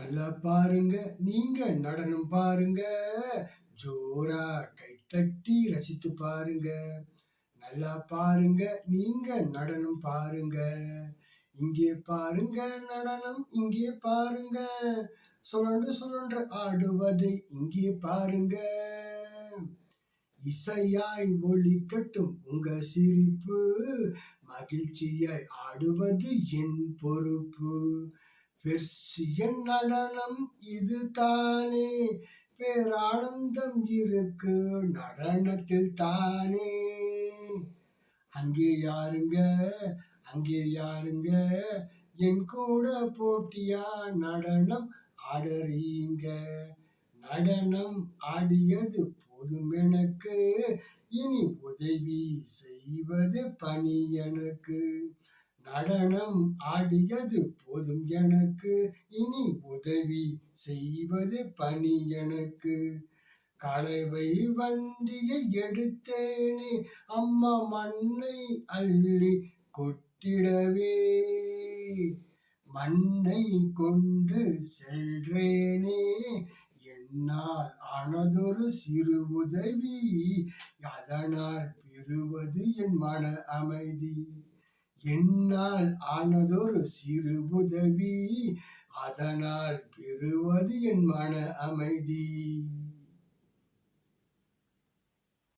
நல்லா பாருங்க நீங்க நடனம் பாருங்க. ஜோரா கைத்தட்டி ரசித்து பாருங்க. நல்லா பாருங்க நீங்க நடனம் பாருங்க. இங்கே பாருங்க நடனம் இங்கே பாருங்க. சுழன்று சுழன்று ஆடுவதை இங்கே பாருங்க. இசையாய் ஒளிக்கட்டும் உங்க சிரிப்பு மகிழ்ச்சியாய் ஆடுவது என் பொறுப்பு. பெர்சியன் நடனம் இது தானே பேரானந்தம் இருக்கு நடனத்தில் தானே. அங்கே யாருங்க? அங்கே யாருங்க? என் கூட போட்டியா? நடனம் ஆடறீங்க. நடனம் ஆடியது போதும் எனக்கு. இனி உதவி செய்வது பணி எனக்கு. நடனம் ஆடியது போதும் எனக்கு. இனி உதவி செய்வது பணி எனக்கு. கலவை வண்டியை எடுத்தேனே அம்மா மண்ணை அள்ளி கொட்டிடவே. மண்ணை கொண்டு செல்றேனே என்னால் ஆனதொரு சிறு உதவி. அதனால் பெறுவது என் மன அமைதி. என்னால் ஆனதொரு சிறு உதவி அதனால் பெறுவது என் மன அமைதி.